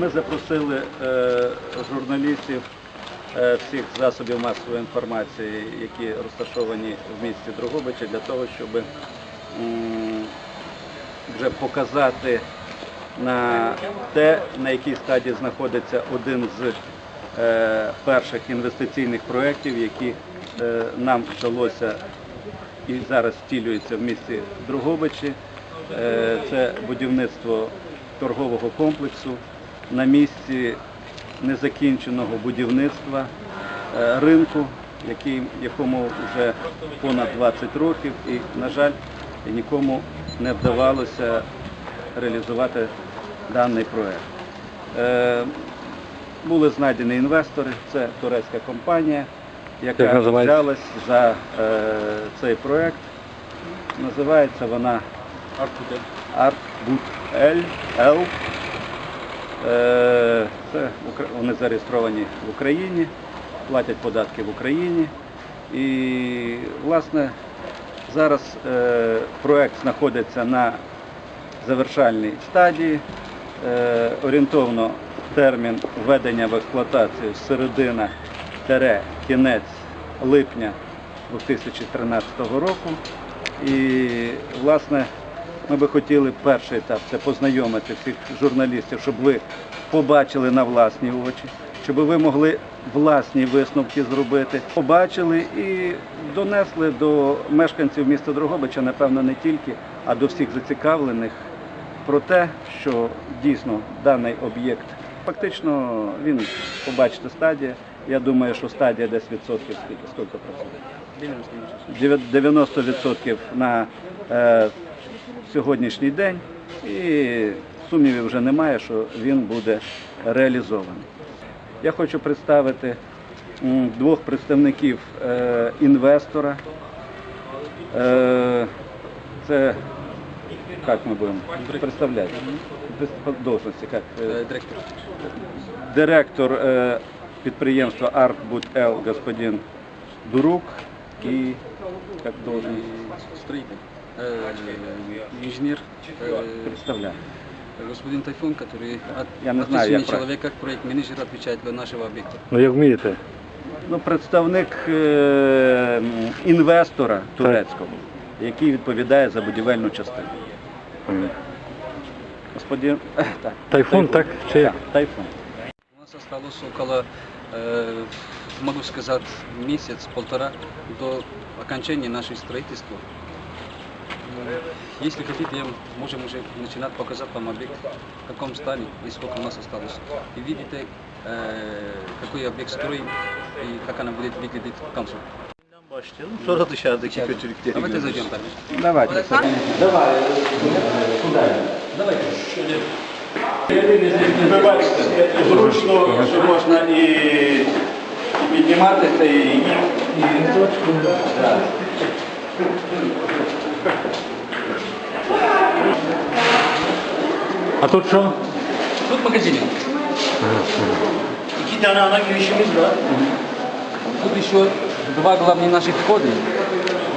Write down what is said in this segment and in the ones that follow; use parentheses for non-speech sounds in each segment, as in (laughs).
Ми запросили е, журналістів е, всіх засобів масової інформації, які розташовані в місті Дрогобичі, для того, щоб вже показати на те, на якій стадії знаходиться один з е, перших інвестиційних проєктів, які нам вдалося і зараз втілюється в місті Дрогобичі. Е, Це будівництво торгового комплексу на місці незакінченого будівництва е, ринку, який, якому вже понад 20 років, і, на жаль, нікому не вдавалося реалізувати даний проект. Е, Були знайдені інвестори, це турецька компанія, яка взялась за е, цей проект. Називається вона Artboot L. Е, Це вони зареєстровані в Україні, платять податки в Україні. І, власне, зараз е, проект знаходиться на завершальній стадії. Е, орієнтовно термін введення в експлуатацію середина кінець липня 2013 року. І, власне, ми би хотіли перший етап це познайомити всіх журналістів, щоб ви побачили на власні очі, щоб ви могли власні висновки зробити, побачили і донесли до мешканців міста Дрогобича, напевно, не тільки, а до всіх зацікавлених про те, що дійсно даний об'єкт фактично він побачите стадія. Я думаю, що стадія десь відсотків скільки, скільки процентів? 90% на е, сьогоднішній день і сумнівів вже немає, що він буде реалізований. Я хочу представити двох представників е, інвестора. Е, це як ми будемо представляти? Должності, як? Е, Директор. директор підприємства Артбуд Л господин Дурук і як должен Строитель. Э, Инженер. э, представляє. Господин Тайфун, который от, Я не от знаю, имени як правильно. человека, как проект-менеджер, отвечает для нашего объекта. Ну як вмієте? Ну, представник е, м, інвестора турецького, який відповідає за будівельну частину. Господин (laughs) е, так, Тайфун, так? Чи як? Так, тайфун. У нас осталось около, э, могу сказать, месяц-полтора до окончания нашего строительства. Э, Если хотите, я можем уже начинать показать вам объект, в каком стане и сколько у нас осталось. И видите, э, какой объект строим и как она будет выглядеть к концу. başlayalım. Sonra dışarıdaki kötülükleri Давайте görürüz. зайдем дальше. Давайте. Ви бачите, зручно, що можна і, і підніматися, і, і, А тут що? Тут магазин. İki tane ana girişimiz var. Тут еще два главных наших входа.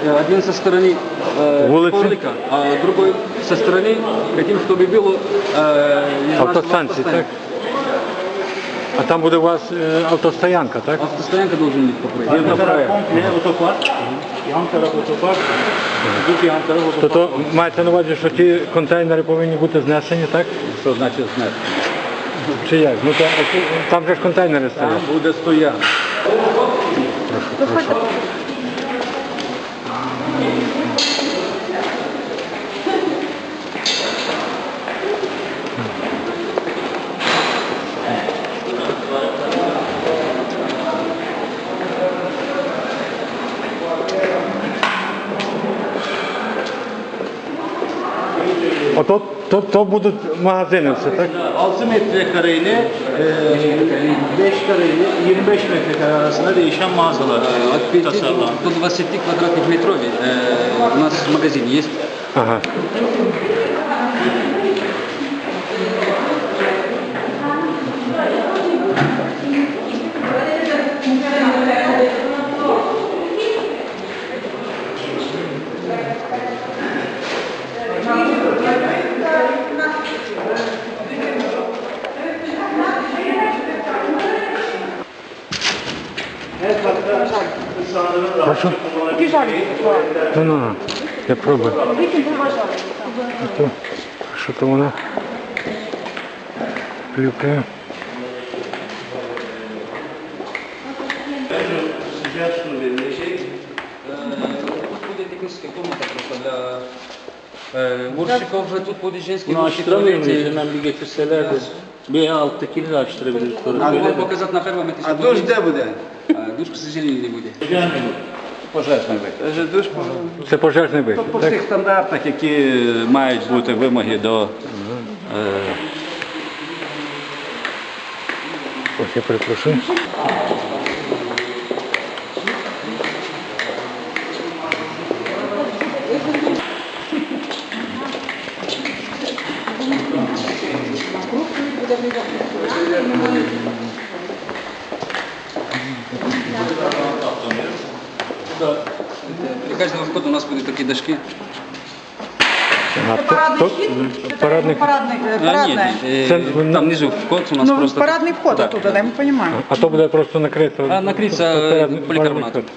Э, Один со стороны э, Улицы. Павлика, а другой со стороны хотим, чтобы было э, из нашего Автостанції, так? А там буде у вас е, автостоянка, так? Автостоянка должен быть по проекту. Taraf komple автопарк. Yan taraf otopark. Öbür yan. Тобто мається на увазі, що ті контейнери повинні бути знесені, так? Що значить знати? Чи як? Ну то, там же ж контейнери Там стоять. буде стоянка. Ото то, то будуть магазини все, так? 6 metrekare ile e, 5 kare 25 metrekare arasında değişen mağazalar От 5 tasarlandı. до 20 квадратных метров э, у нас магазин есть. Ага. Прошу. Ну, ну, ну. Я пробую. То, що то вона плюкає. Bunu. Hemen bir getirselerdi. Bir alttakini de açtırabiliriz. А öyle могу de. показать на первом этаже. А душ буде? К сожалению, не будет. Пожежний вихід. Душ Це пожежний вихід, по всіх стандартах, які мають бути вимоги до е, Ось я перепрошую. При каждого входа у нас будут такие дошки. А, Це то- парадний то- вхід? Чи парадний це парадний, е, А, парадне? нет, э, Це- там внизу вход у нас Ну, просто... парадний вход Да. оттуда, да, ми розуміємо. А то буде просто накрито. А, накриться, Тут е, парадний- полікарбонатом. парадний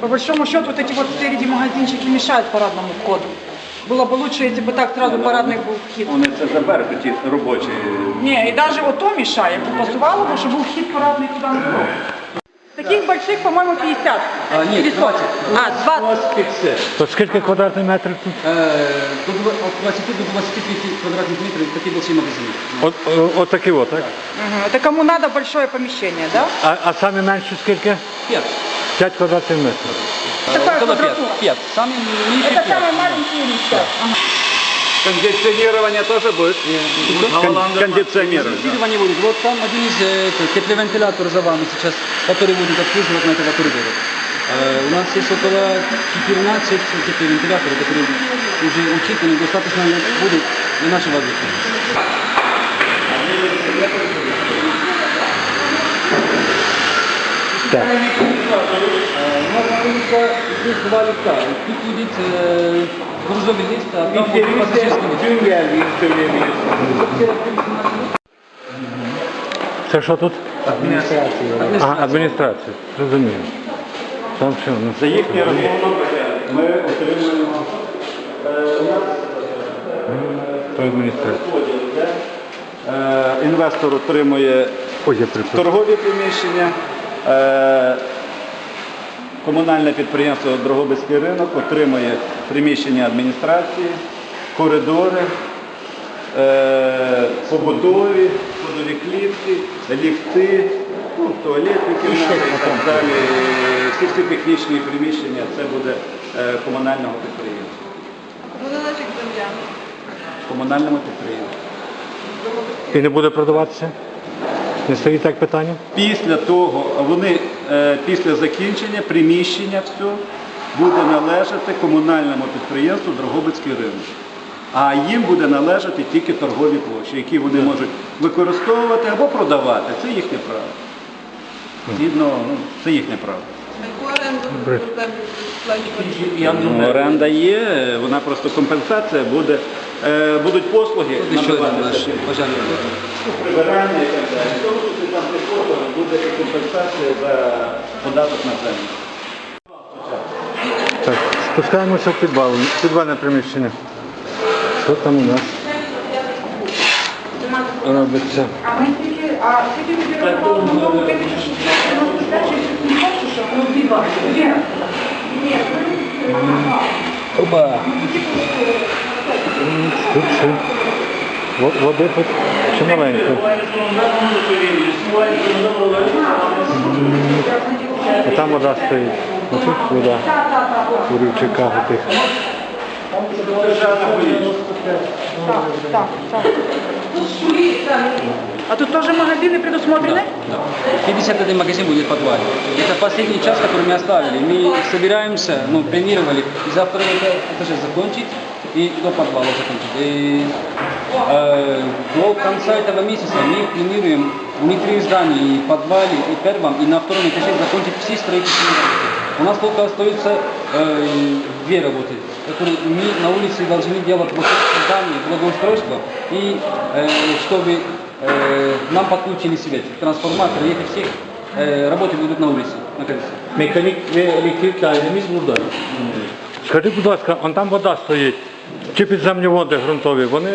По большому счету, вот эти вот спереди магазинчики мешают парадному входу. Было бы лучше, если бы так сразу парадный был вхід. вони це заберуть, ті робочі. Не, и даже вот то мешает. Пасувало бы, чтобы был вхід парадный туда на вход. Таких больших, по-моему, 50. А, нет, Или 40. А, 20. То скільки квадратних метрів тут? Э, до два- от 20 до 25 квадратных метров такие большие магазины. От, о- от такі от, так? Мгм. Это кому надо большое помещение, да? А, а саме менше скільки? Пять. 5 квадратних метрів. Какая Около пять. квадратура? Пять. Самый меньший Это пять. самый маленький листья. Ага. Кондиціонування теж буде? Кон- Кондиціонування. Вентилирование будет. Вот там один из э, тепловентилятор за вами сейчас, который будет обслуживать на этого коридора. Э, у нас есть около 14 тепловентиляторов, которые уже учитаны, достаточно будет для нашего объекта. Так. Э, У нас находится здесь два лифта. Тут будет э, грузовый лифт, а там будет пассажирский лифт. Dün geldiğini söyleyebilirsin. Це що тут? А, адміністрація. Розумію. Там все. Ну. За їхній рахунок ми отримуємо То адміністрація. е, інвестор отримує Ой, я перепрошую. торгові приміщення. е, Комунальне підприємство Дрогобицький ринок отримує приміщення адміністрації, коридори, е, побутові, ходові клітки, ліфти, ну, туалетні кімнати і так далі. Всі ці технічні приміщення це буде е, комунального підприємства. Комунальному підприємству. І не буде продаватися? Не стоїть так питання? Після того, вони е, після закінчення приміщення все буде належати комунальному підприємству Дрогобицький ринок. А їм буде належати тільки торгові площі, які вони можуть використовувати або продавати. Це їхнє право. Згідно, ну, це їхнє право. Добре. Ну, оренда є, вона просто компенсація буде. Е, будуть послуги пожарный. Ну, прибирання і так далі. В тому числі там ці буде і компенсація за податок на землю. Так, спускаємося в підвал. Підвальне приміщення. Що там у нас робиться? А мы тільки, а тільки відбираємо нову випічку. У нас тут дальше не бачу, що воно біла. Ні. Ні. Оба Тут все. Во- Води тут ще маленько. А там вода стоїть. А тут вода. У рівчиках тих. Так, так, так. А тут тоже магазины предусмотрены? Да. 51 магазин будет в подвале. Это последний час, который мы оставили. Мы собираемся, ну, планировали завтра это этаже закончить И до подвала закончить. И, э, до конца этого месяца мы планируем внутри здания, и в подвале, и в первом, и на втором этаже закончить все строительные работы. У нас только остаются э, две работы, которые мы на улице должны делать вот здание, благоустройство, и э, чтобы э, нам подключили свет, трансформаторы, и это все э, работы будут на улице. на колесе. Mekanik ve elektrik dairemiz burada. Скажи, будь ласка, он там вода стоїть. Чи підземні води ґрунтові, вони,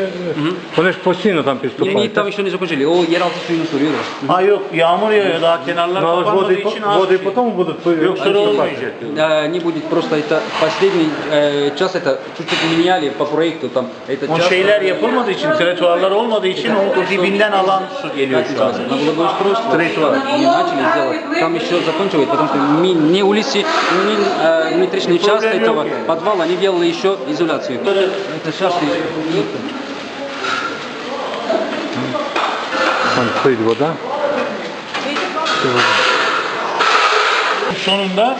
вони ж постійно там И они підступають. там так? еще не закончили. О, yeraltı suyunu soruyoruz. Ha yok yağmur yağıyor daha kenarlar Ну, але ж kapanmadığı води, için по- az води şey. потім будуть Yok sonra olmayacak. Да, не будет просто это последний э, час это чуть-чуть меняли по проекту там это O час. şeyler yapılmadığı için, tretuarlar olmadığı için o, o dibinden alan su geliyor şu an. На благоустройство не начали делать. Там еще заканчивают, потому что ми, не улицы, не э, метричный участок этого подвала, они делали еще изоляцию. Это шашки. Там стоїть вода. Sonunda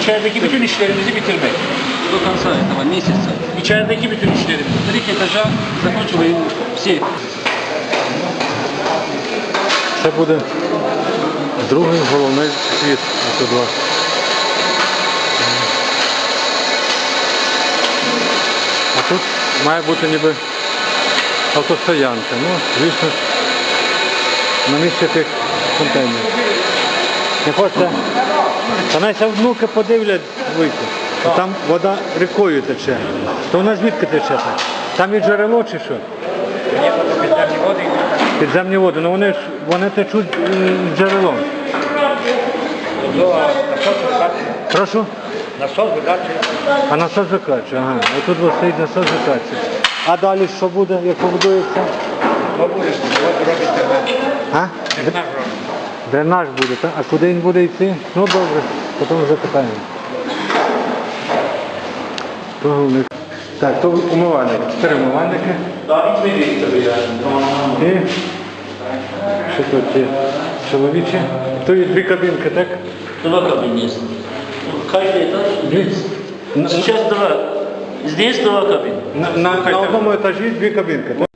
içerideki bütün işlerimizi bitirmek. До конца этого месяца. İçerideki bütün işlerimizi. Три этажа закончиваем все. Це буде другий головний вхід. Тут має бути ніби автостоянка. Ну, звісно, на місці тих контейнерів. Не хочете? Та навіть внуки подивлять вийти. Там вода рікою тече. То вона звідки тече? Там і джерело чи що? Ні, то Підземні води, ну вони ж вони течуть е, джерелом. Прошу? Насос видачі. А насос закачує, ага. І тут ось стоїть насос закачує. А далі що буде, як побудується? Бабуля робить тебе. А? Дренаж буде, так? А куди він буде йти? Ну добре, потім вже питаємо. То головне. Так, то умивальник. Чотири умивальники. Yani. І що тут є? Чоловічі. То є дві кабінки, так? Два кабин есть. Каждый этаж. Дві. На, Сейчас два. Здесь два кабин. на, на, на одному етажі дві кабінки. так?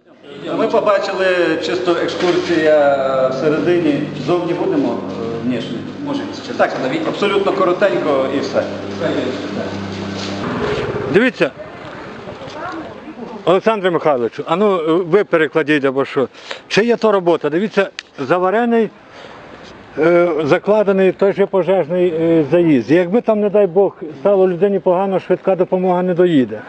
Ми побачили чисто екскурсія всередині. Зовні будемо е, внешні? Можем Так, абсолютно коротенько і все. Дивіться. Олександре Михайловичу, а ну ви перекладіть або що. Чи є то робота? Дивіться, заварений, закладений той же пожежний е, заїзд. Якби там, не дай Бог, стало людині погано, швидка допомога не доїде.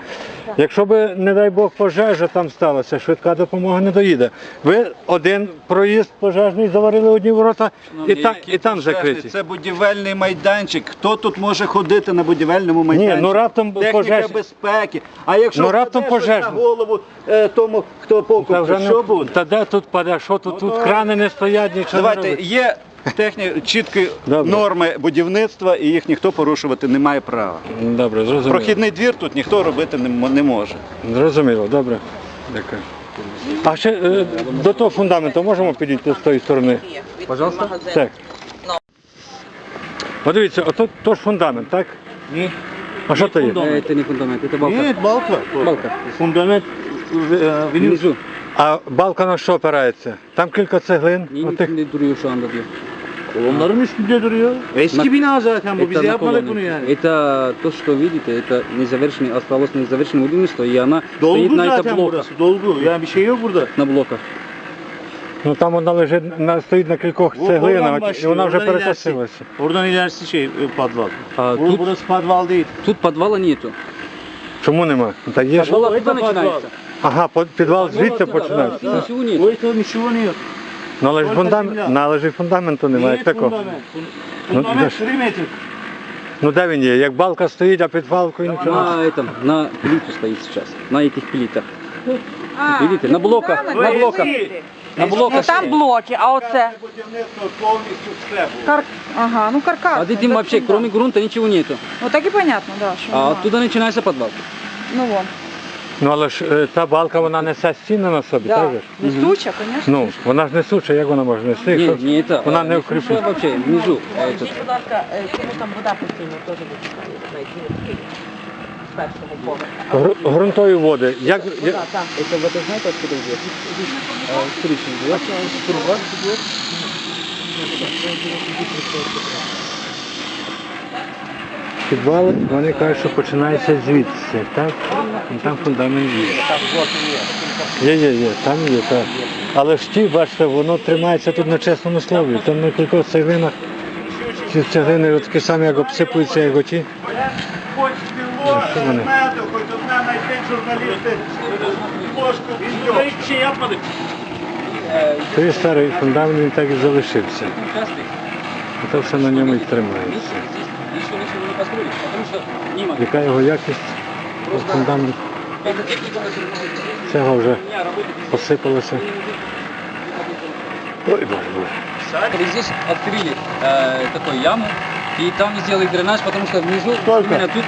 Якщо би, не дай Бог, пожежа там сталася, швидка допомога не доїде. Ви один проїзд пожежний заварили одні ворота і, та, і там закриті. Це будівельний майданчик. Хто тут може ходити на будівельному майданчику? ну, раптом Техніка пожеж- безпеки. А якщо Ну, раптом впаде на голову е, тому, хто покупив, що не, буде? та де тут паде, що тут, тут крани не стоять, нічого Давайте, робить. є техні... чіткі Добре. норми будівництва, і їх ніхто порушувати не має права. Добре, зрозуміло. Прохідний двір тут ніхто робити не, м- не може. Зрозуміло, добре. Дякую. А ще е, до того фундаменту можемо підійти з тої сторони? Пожалуйста. Так. От дивіться, ото то ж фундамент, так? Ні. А що то є? Э, Это не фундамент, это балка. Evet balka. Балка. Fundament e, benim Внизу. А балка на що опирається? Там кілька цеглин. Niye Отих. içinde duruyor şu anda diyor. kolonların üstünde duruyor. Eski bina zaten bu. Biz Это yapmadık наклонено. bunu yani. Это то, что видите, это незавершенный, осталось незавершенное будівництво, и она стоит Dolgu на это zaten блоках. burası. Dolgu. Yani bir şey yok burada. На блоках. Ну там вона лежить на стоїть на кількох Bu цеглинах, oradan і başlıyor. вона вже Oradan ilerisi. перекосилася. Oradan ilerisi şey e, padval. А Burası, тут, burası padval değil. тут подвала нету. Чому нема? Та є ж. Подвал это оттуда подвал. начинается. Ага, по- підвал звідси Оттуда, починається. а, Ничего нет. Ой там nичего нет. Ну але ж фундамент, ну, але ж і фундаменту немає. Як такого. Ну, де ж? 3 метр. Ну де він є? Як балка стоїть, а під балкою нічого. На этом, на плиту стоит сейчас, на этих плитах. А, Видите, на блоках, на блоках, ці. на Ну блоках. там блоки, а оце Будівництво повністю все було. кар... Ага, ну каркас. А тут вообще, кроме грунта, ничего нету. Ну так і понятно, да, що А нема. оттуда начинается подвал. Ну вон. Ну але ж е, та балка вона несе стіни на собі, Да. так же ж? Несуча, конечно. Ну, вона ж несуча, як вона може нести? Не, якщо не это. Вона а, не слушай, укріплена. вообще внизу. а, этот. Будь ласка, е, чому там вода постійно теж витікає з першого поверху. Гру- Ґрунтові води. Як, я- Вода, так. Это вода знаете откуда идет? А, с крыши идет. Труба идет. підвали, вони кажуть, що починається звідси, так? І там фундамент є. Є, є, є, там є, так. Але ж ті, бачите, воно тримається тут на чесному слові. Там на кількох цеглинах ці цеглини такі самі, як обсипуються, як оті. Хоч вони? меду, хоч одна знайти журналісти ложку. Той старий фундамент так і залишився. Це все на ньому і тримається Здесь еще ничего не построили, потому что не могли. Яка його якість? Фундамент Это техника, которая цього вже у меня работает здесь. посипалося. Ой, боже, боже. И Здесь открыли э, такую яму, и там сделали дренаж, потому что внизу, Только. именно тут,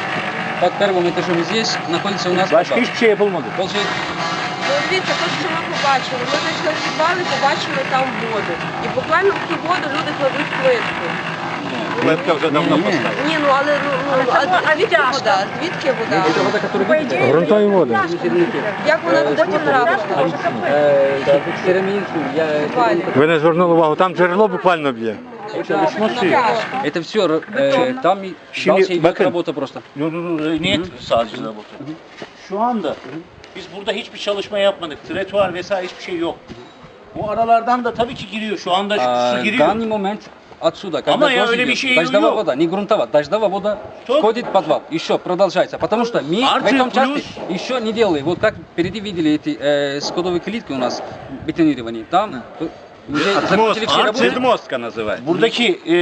под первым этажом здесь, находится у нас Başka подвал. hiçbir şey yapılmadı. Получается, Ну, дивіться, то, що ми побачили. Ми зайшли в підвал і побачили там воду. І буквально в ту воду люди кладуть плитку. Плитка вже давно поставлена. Ні, ну але ну, ну, а, а звідки вода? Звідки вода? это вода, которая видите, Грунтові води. Як вона туди потрапила? э, керамид, я... Валі. Ви не звернули увагу, там джерело буквально б'є. Это все, э, там и Şimdi дальше идет bakın. работа просто. Yo, yo, yo, Niyet sadece zabıta. Şu anda biz burada hiçbir çalışma yapmadık. Tretuar vesaire hiçbir şey yok. Bu aralardan da tabii ki giriyor. Şu anda А, su в giriyor. данный момент отсюда, когда Ama ya идет, şey дождевая yok. вода, не грунтовая, дождевая вода Çok- входит в подвал, еще продолжается, потому что мы в этом плюс- части еще не делали, вот как впереди видели эти э, складовые клетки у нас бетонированные, там э, уже закончили все работы. Артмостка називається. Buradaki e,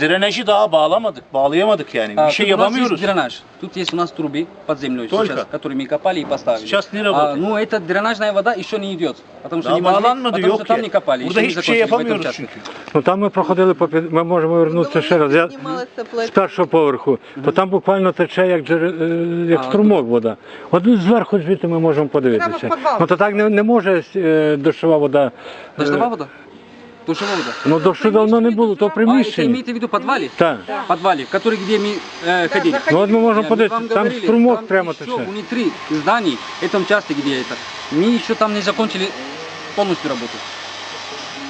drenajı daha bağlamadık, bağlayamadık yani. А, Bir şey тут у нас yapamıyoruz. есть дренаж, тут есть у нас трубы под землей Только? сейчас, которые мы копали и поставили. Сейчас не А, работает. ну эта дренажная вода еще не идет, потому что Daha не могли, bağlanmadı потому yok что там ya. не копали, Burada еще не hiçbir şey закончили в этом yapamıyoruz участке. çünkü. Ну там ми проходили по під... ми можемо вернутися ще раз. Я Знімалися з плитки. першого поверху, то там буквально тече як джере... е, як А, струмок вода. От зверху звідти ми можемо подивитися. Прямо в підвал. Ну то так не, не може е, дощова вода. е, Дождевая вода? Душевая вода? Ну дощу давно не було, то А, это приміщення. имеете в виду подвале? Так. В подвале, в который где мы э, ходили. Ну от ми можемо Не, мы подивитися, вам там говорили, струмок там прямо еще тече. внутри зданий, этом части, где это, мы еще там не закончили полностью работу.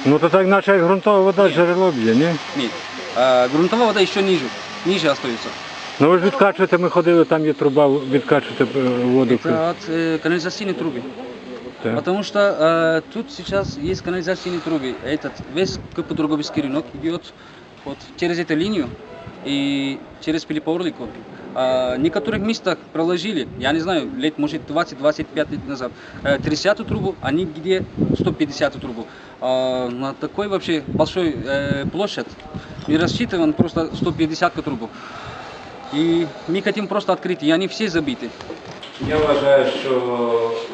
Ну то так наче як ґрунтова вода джерело б'є, ні? Нет. А, грунтовая вода еще ниже, ниже остается. Ну ви ж відкачуєте, ми ходили, там є труба, відкачуєте е, воду. Это от э, канализационной трубы. Так. Потому что э, тут сейчас есть канализационные трубы. Этот весь Кыпы-Другобийский рынок идет вот через эту линию и через Пилипаурлику. А, в некоторых местах проложили, я не знаю, лет может 20-25 лет назад, э, 30 трубу, а не где 150 трубу. А, на такой вообще большой э, площадь не рассчитыван просто 150 трубу. И мы хотим просто открыть, и они все забиты. Я вважаю, що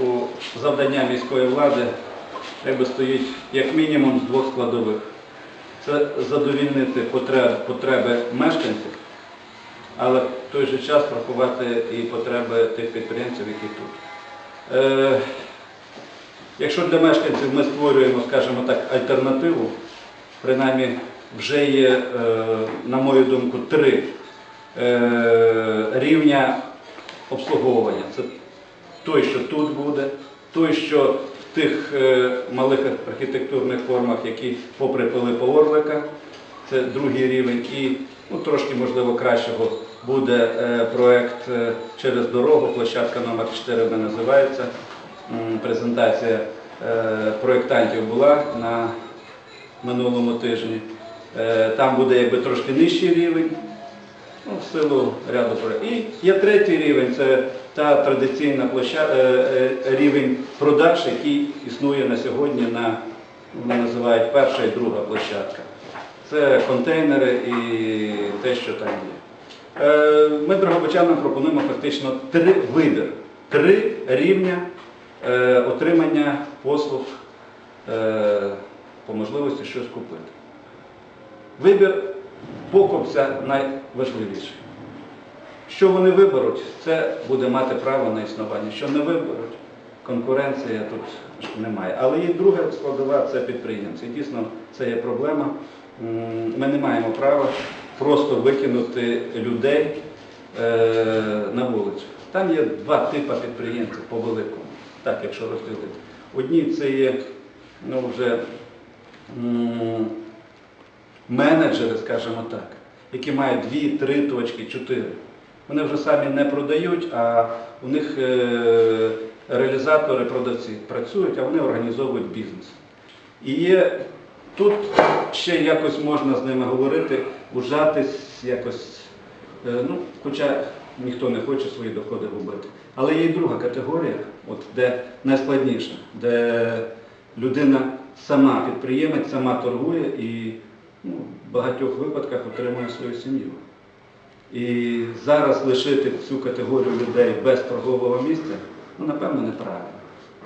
у завдання міської влади якби стоїть як мінімум з двох складових. Це задовільнити потреби мешканців, але в той же час врахувати і потреби тих підприємців, які тут. Е, якщо для мешканців ми створюємо, скажімо так, альтернативу, принаймні вже є, е, на мою думку, три е, рівня обслуговування. Це той, що тут буде, той, що в тих е, малих архітектурних формах, які попри Пилипа Орлика, це другий рівень, і ну, трошки, можливо, кращого буде е, проект е, через дорогу, площадка номер 4 вона називається. Презентація проєктантів була на минулому тижні. Там буде якби трошки нижчий рівень, ну, в силу ряду проєктів. І є третій рівень, це та традиційна площа... е, е, рівень продаж, який існує на сьогодні на вони називають перша і друга площадка. Це контейнери і те, що там є. Е, Ми дрогобичанам пропонуємо фактично три вибір, три рівня отримання послуг по можливості щось купити. Вибір покупця найважливіший. Що вони виберуть, це буде мати право на існування. Що не виберуть, конкуренція тут немає. Але є друга складова це підприємці. Дійсно, це є проблема. Ми не маємо права просто викинути людей е, на вулицю. Там є два типи підприємців по великому, так якщо розділити. Одні це є ну, вже менеджери, скажімо так, які мають дві, три точки, чотири. Вони вже самі не продають, а у них е, реалізатори, продавці працюють, а вони організовують бізнес. І є тут ще якось можна з ними говорити, ужатись, якось, е, ну, хоча ніхто не хоче свої доходи губити. Але є й друга категорія, от, де найскладніше, де людина сама підприємець, сама торгує і ну, в багатьох випадках отримує свою сім'ю. І зараз лишити цю категорію людей без торгового місця, ну, напевно, неправильно.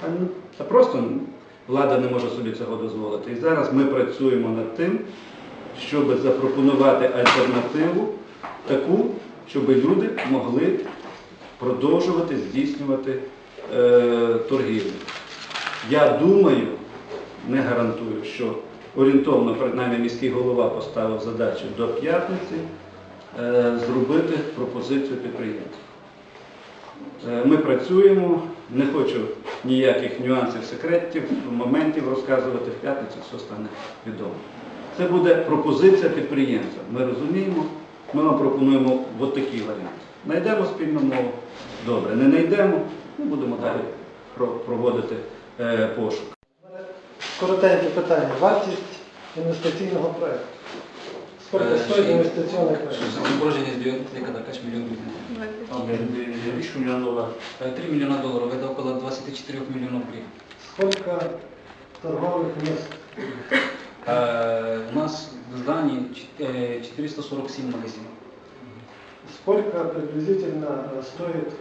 Та, ну, Та просто влада не може собі цього дозволити. І зараз ми працюємо над тим, щоб запропонувати альтернативу таку, щоб люди могли продовжувати здійснювати е, торгівлю. Я думаю, не гарантую, що орієнтовно, принаймні, міський голова поставив задачу до п'ятниці е, зробити пропозицію підприємців. Е, Ми працюємо, не хочу ніяких нюансів, секретів, моментів розказувати в п'ятницю, все стане відомо. Це буде пропозиція підприємця. Ми розуміємо, ми вам пропонуємо от такий варіант. Знайдемо спільну мову, добре, не знайдемо, ми будемо далі проводити е, пошук. Коротеньке питання. Вартість інвестиційного проєкту. Скільки Е, стоїть ще- інвестиційний проєкт? Самооборожение сдает где-то кач миллион гривен. 3 мільйон доларів. Э, 3 миллиона долларов, это около 24 миллионов гривен. Скільки торгових місць? Э, У нас в здании ч- э, 447 магазинов. Скільки приблизительно е, стоїть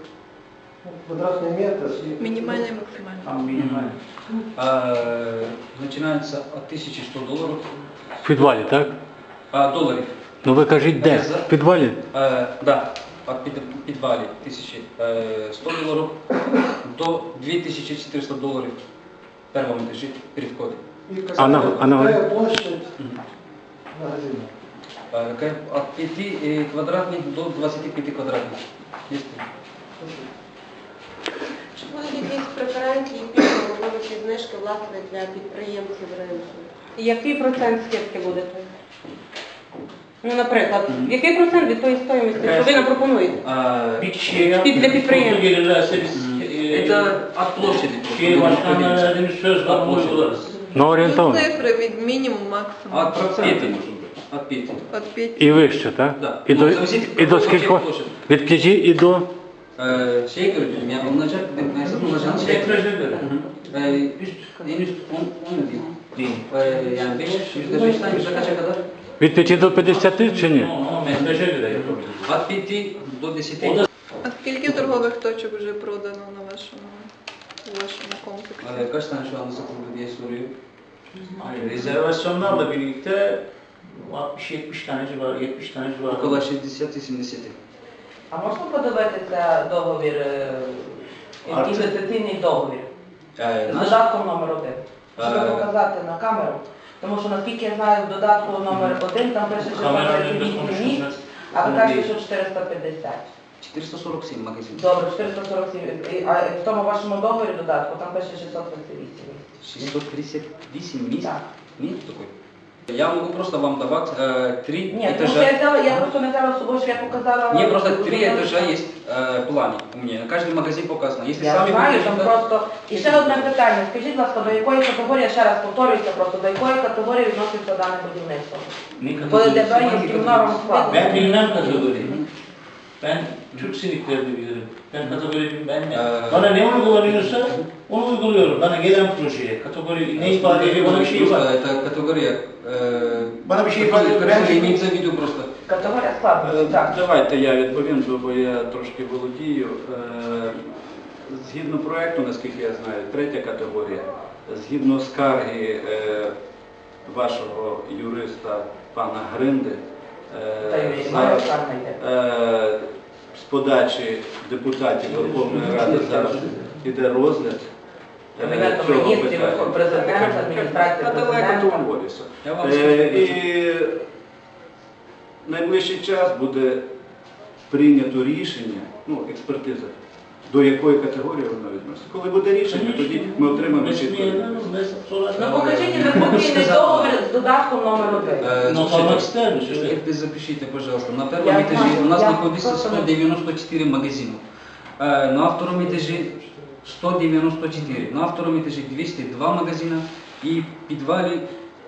ну, квадратний метр? і- Мінімальне і максимальне. Там мінімально. Э, Начинается от 1100 долларов. В підвалі, так? А, долларов. Ну ви кажіть, де? В підвалі? Э, да, от під, підвалі 1100 долларов до 2400 долларов в первом этаже перед входом. І А на- а на- яка площадь магазину? Э, как От 5 э, квадратных до 25 квадратных. Есть. Чи будуть якісь преференції, пільги, можливо, чи знижки власне для підприємців ринку? Який процент скидки буде? Ну, наприклад, який процент від тої стоїмості, що ви нам пропонуєте? А, Bir kişiye yap. Bir de bir preyem. Kurdu gelirlerse biz e, Это от площади. просто, şehir мы başkanına находимся. verdiğimiz söz var onu uygularız. Ну орієнтовно. Цифри від мінімум максимум. От процента может быть. От 5. От 5. І вище, так? Да. І до, Ну, зависит, і до какой скільки? вообще площадь. Від 5 і до. Ee, şey gördüm ya alınacak, ben satın alacağım şey. Metraja göre. Ee, üst, en üst 10, 10 değil. Değil. Ee, yani 5, yüzde 5'ten yüzde kaça kadar? Від 5 до 50 чи ні? Ama ama metraja göre yapabiliriz. От 5 до 10. O da А скільки торгових точок вже продано на вашому, у вашому комплексі? Ee, kaç tane şu anda satıldı diye soruyor. Hayır, rezervasyonlarla birlikte 60-70 tane civarı, 70 tane civarı. Около 60-70. А можна подивитися договір, е, інвестиційний договір? Ee, З наш, додатком номер один. Щоб Е. показати на камеру. Тому що наскільки я знаю, в додатку номер один там пише, що Камера там не 38 безпомощна. місць, а ви кажете, що 450. 447 магазинов. Добре, 447. І- А в тому вашому договорі додатку там пише 638. 638 мест? Так. Нет такой? Я могу просто вам давать э, три Ні, тому що я этажа. взяла, я просто не взяла з собою, що я показала. Мне просто три Я этажа есть э, плане у меня. На каждый магазин показано. Если Я сами знаю, будете там ждать- просто. І ще одне питання. Скажіть, будь ласка, до якої категорії, ще раз повторююся просто, до якої категорії відноситься дане будівництво? Ne Коли kadar? ДБ є кримінальним складом. Ben bilmem kategoriyi. Ben Türk siniklerini bilirim. Ben kategori bilmem ne. Ee, Bana ne uygulanıyorsa onu uyguluyorum. Bana gelen projeye. Kategori ne ifade ediyor bana bir şey Просто var. это категория. Э, Бана bir şey ifade ediyor. Ben которая имеется в виду просто. Категорія складності, так. Давайте я відповім, бо я трошки володію. Е, Згідно проекту, наскільки я знаю, третя категорія, згідно скарги е, вашого юриста пана Гринди, е, зараз, е, з подачі депутатів Верховної Ради зараз іде розгляд е, Кабінету міністрів, президента, адміністрації президента. тому Боріса. Я вам Е, скажу, І найближчий час буде прийнято рішення, ну, експертиза, до якої категорії воно відноситься. Коли буде рішення, тоді ми отримаємо чітко. Resmiyetten ve sonra Ну покажіть інвестиційний договір з додатком номер один. Э, Но слушайте, формат ister misin? Это запишите, пожалуйста. На первом Я этаже знаю, у нас я находится просто- 194 магазина. Э, На втором этаже 194. На втором этаже 202 магазина. И в подвале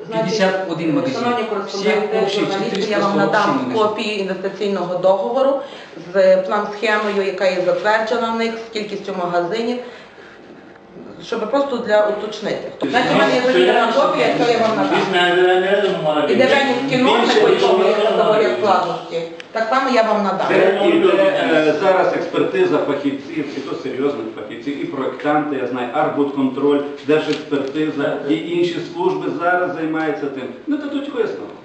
51 магазин. Шановні кореспонденти, журналісти, я вам надам копію копії інвестиційного договору з план-схемою, яка є затверджена в них, з кількістю магазинів, щоб просто для уточнити. Значить, у мене є завідана копія, то я вам надам. І ніж якому є вона категорія так само я вам надам. Це іде е, зараз експертиза фахівців, і то серйозних фахівців, і проєктанти, я знаю, арбудконтроль, держекспертиза і інші служби зараз займаються тим. Не дадуть висновок.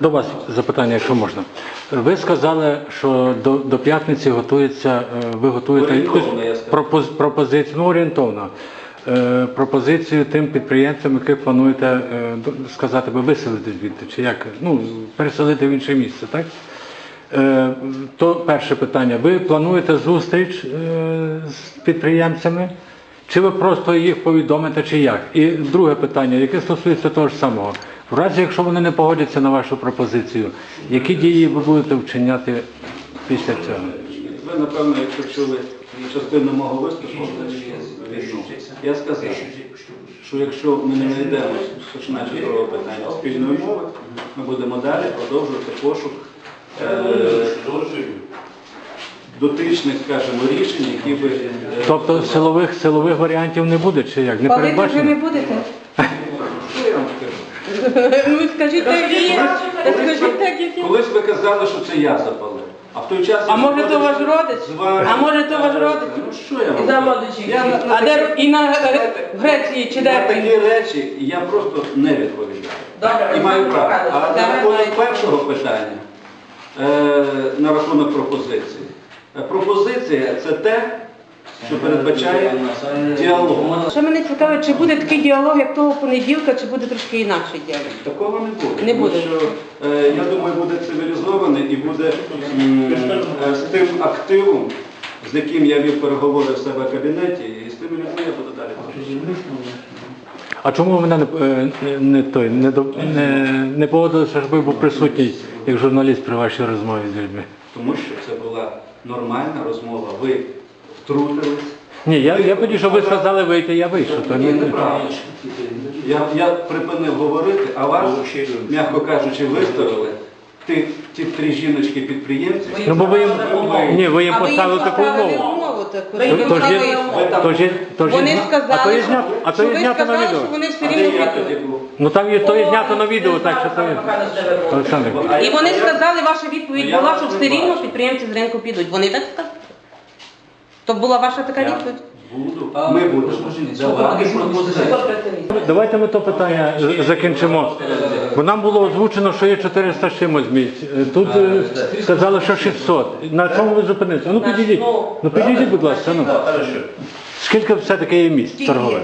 До вас запитання, якщо можна. Ви сказали, що до, до п'ятниці готується, е, ви готуєте якусь пропозицію, ну орієнтовно, е, пропозицію тим підприємцям, яких плануєте е, сказати, ви виселити звідти, чи як? Ну, переселити в інше місце, так? Е, То перше питання. Ви плануєте зустріч е, з підприємцями? Чи ви просто їх повідомите, чи як? І друге питання, яке стосується того ж самого. В разі, якщо вони не погодяться на вашу пропозицію, які дії ви будете вчиняти після цього? Ви, напевно, якщо чули частину мого виступу, я сказав, що якщо ми не знайдемо, починаючи з питання, спільної мови, ми будемо далі продовжувати пошук е, дотичних, скажімо, рішень, які би... е, Тобто силових силових варіантів не буде, чи як? Не Палити ви не будете? що я вам скажу? Ну скажіть так, як. Та Скажіть так, як є. Колись ви казали, що це я запалив. А в той час... А може то ваш знаходився родич? з вами. А може то ваш родич? Ну що я вам за. Я на- на А де і на в Греції чи На де? такі речі я просто не відповідаю. Добре, І маю право. А на рахунок першого питання, е, на рахунок пропозиції. Е, Пропозиція це те, що передбачає діалог. Що мене цікавить, чи буде такий діалог, як того понеділка, чи буде трошки інакший діалог? Такого не буде. Не Тому. Що, е, я думаю, буде цивілізований і буде м, е, з тим активом, з яким я вів переговори в себе в кабінеті, і з тими людьми я буду далі. А чому ви мене не, е, не, не той не, до- не, не погодилися, щоб ви був присутній як журналіст при вашій розмові з людьми? Тому що це була нормальна розмова. Ви втрутились. Ні, я, я хотів, щоб ви сказали вийти, я вийшов. То Ні, не, неправда. Я, я припинив говорити, а вас, м'яко кажучи, виставили ті, ті три жіночки підприємці. Ну бо ви їм ні, ви їм поставили таку умову. умову таку. Ви їм то ж поставили є- умову. то ж є- то ж є- Вони а то сказали, є знято- а що то є ви знято на сказали, відео. що вони все А де рівно я тоді був? Ну там є то є знято на відео, так що то є. Олександр. А І я- вони сказали, ваша відповідь була, що все рівно підприємці з ринку підуть. Вони так сказали? То була ваша така Я відповідь? буду. А, Ми будемо. Давайте ми то питання закінчимо. Бо нам було озвучено, що є 400 з чимось місць. Е, Тут е, сказали, що 600. На чому ви зупинилися? Ну підійдіть. Ну підійдіть, будь ласка. Ну. Скільки все-таки є місць торгових?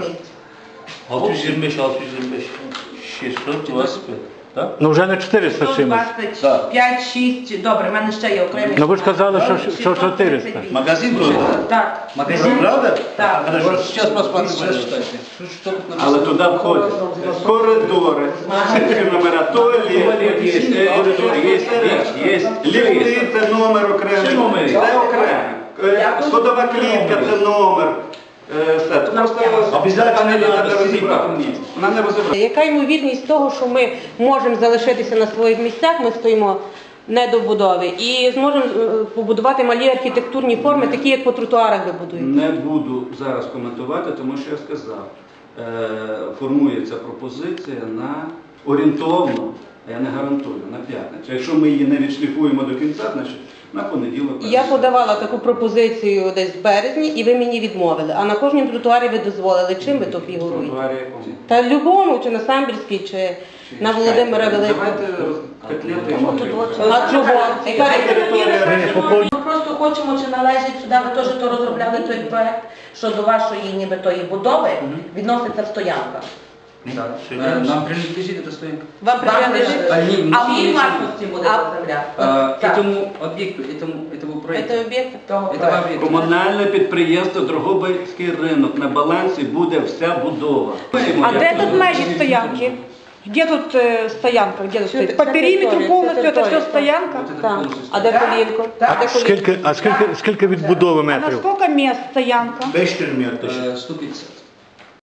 625, 625, 625. Так? Ну вже не 400 з чимось. 5-6, добре, в мене ще є окремі. Ну ви ж казали, що, що 400. Магазин тоже? Так. Магазин? Правда? Так. Хорошо, сейчас посмотрим. Але туди входять коридори, номера, туалет, Туалет є, коридор є, є, є. ліфти це номер окремий, це окремо. Е, Сходова клітка це номер. Е, Все, Це просто Обов'язково не розібрати. розібрати. Вона не розібрати. Яка ймовірність того, що ми можемо залишитися на своїх місцях, ми стоїмо недобудови, і зможемо е, побудувати малі архітектурні форми, такі як по тротуарах ви будуєте? Не буду зараз коментувати, тому що я сказав, е, формується пропозиція на орієнтовно, я не гарантую, на п'ятницю. Якщо ми її не відшліфуємо до кінця, значить на понеділок. Я подавала таку пропозицію десь в березні, і ви мені відмовили. А на кожному тротуарі ви дозволили. Чим ви то фігуруєте? Тротуарі якому? Та любому, чи на Самбірській, чи на Володимира Великого. Давайте котлети. А чого? Яка Поповню- Ми просто хочемо, чи належить сюди, ви теж то розробляли той проект, що до вашої ніби тої будови відноситься стоянка. Да. Э, Нам принадлежит эта стоянка. Вам принадлежить? А, ні, А в ні, її ні, власності буде А, ця земля? А, Так. Этому объекту, этому, этому проекту. Це об'єкт того Этого проекту. объекта. Комунальне підприємство Дрогобицький ринок. На балансі буде вся будова. А де тут межі стоянки? Где тут э, стоянка? Где тут Всё, стоит? По вся периметру территория, полностью вся это все территория. стоянка? Вот это Так. полностью А де колінко? А де колінко? Скільки, а скільки, скільки відбудови А на метрів? сколько мест стоянка? 5 метрів. Э, 150.